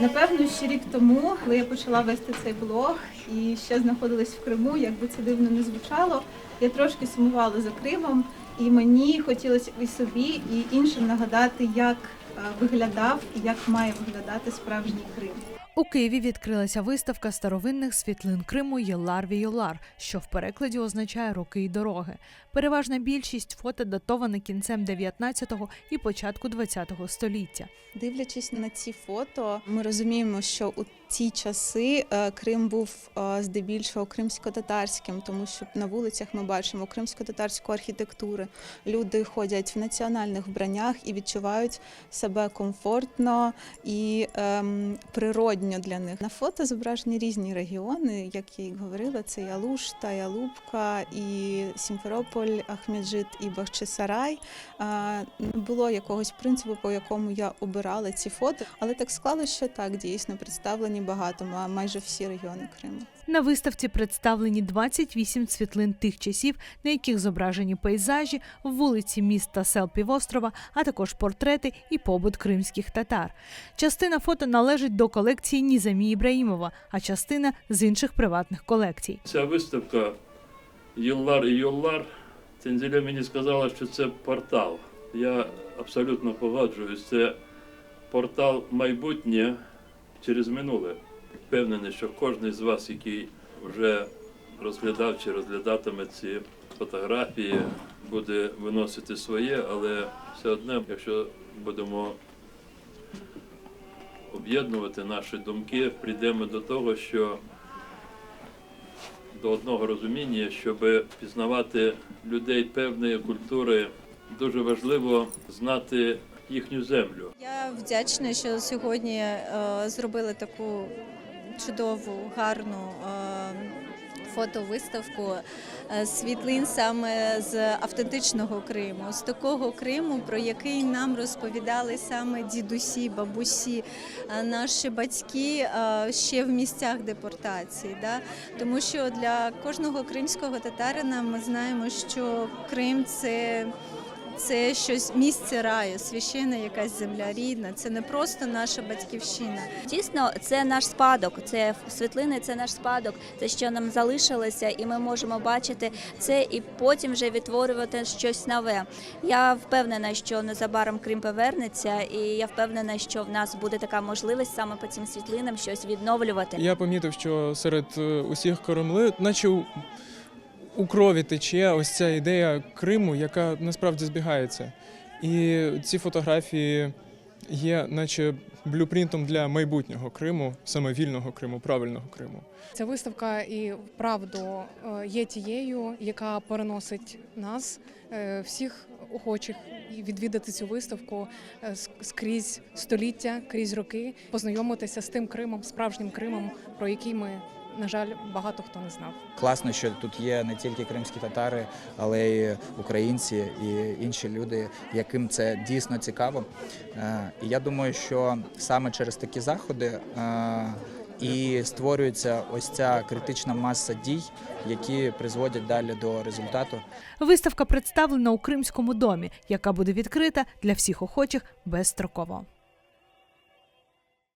Напевно, ще рік тому, коли я почала вести цей блог і ще знаходилась в Криму, як би це дивно не звучало, я трошки сумувала за Кримом, і мені хотілося і собі, і іншим нагадати, як е, виглядав і як має виглядати справжній Крим. У Києві відкрилася виставка старовинних світлин Криму Єлар Віолар, що в перекладі означає роки й дороги. Переважна більшість фото датована кінцем 19-го і початку 20-го століття. Дивлячись на ці фото, ми розуміємо, що у ті часи е, Крим був е, здебільшого кримсько-татарським, тому що на вулицях ми бачимо кримсько-татарську архітектуру. Люди ходять в національних вбраннях і відчувають себе комфортно і ем, природньо для них. На фото зображені різні регіони, як я і говорила, це і Алушта, і Сімферополь, Ахмеджит і Бахчисарай. Не було якогось принципу, по якому я обирала ці фото, але так склалося, що так дійсно представлені багато, ма- майже всі регіони Криму. На виставці представлені 28 світлин тих часів, на яких зображені пейзажі, вулиці міст та сел півострова, а також портрети і побут кримських татар. Частина фото належить до колекції Нізамі Ібраїмова, а частина з інших приватних колекцій. Ця виставка Юллар і Юллар. Тензіля мені сказала, що це портал. Я абсолютно погоджуюсь. Це портал майбутнє через минуле. Впевнений, що кожен з вас, який вже розглядав чи розглядатиме ці фотографії, буде виносити своє, але все одно, якщо будемо об'єднувати наші думки, прийдемо до того, що до одного розуміння, щоб пізнавати людей певної культури, дуже важливо знати їхню землю. Вдячна, що сьогодні е, зробили таку чудову, гарну е, фотовиставку е, світлин саме з автентичного Криму, з такого Криму, про який нам розповідали саме дідусі, бабусі, наші батьки ще в місцях депортації. Да? Тому що для кожного кримського татарина ми знаємо, що Крим це це щось місце раю, священна якась земля рідна. Це не просто наша батьківщина. Дійсно, це наш спадок. Це світлини, це наш спадок, це що нам залишилося, і ми можемо бачити це і потім вже відтворювати щось нове. Я впевнена, що незабаром Крим повернеться, і я впевнена, що в нас буде така можливість саме по цим світлинам щось відновлювати. Я помітив, що серед е, усіх коремли, наче у, крові тече ось ця ідея Криму, яка насправді збігається. І ці фотографії є, наче блюпринтом для майбутнього Криму, саме вільного Криму, правильного Криму. Ця виставка і вправду е, є тією, яка переносить нас, е, всіх охочих, відвідати цю виставку е, скрізь століття, крізь роки, познайомитися з тим Кримом, справжнім Кримом, про який ми, на жаль, багато хто не знав. Класно, що тут є не тільки кримські татари, але й українці і інші люди, яким це дійсно цікаво. Е, І я думаю, що саме через такі заходи е, і створюється ось ця критична маса дій, які призводять далі до результату. Виставка представлена у Кримському домі, яка буде відкрита для всіх охочих безстроково.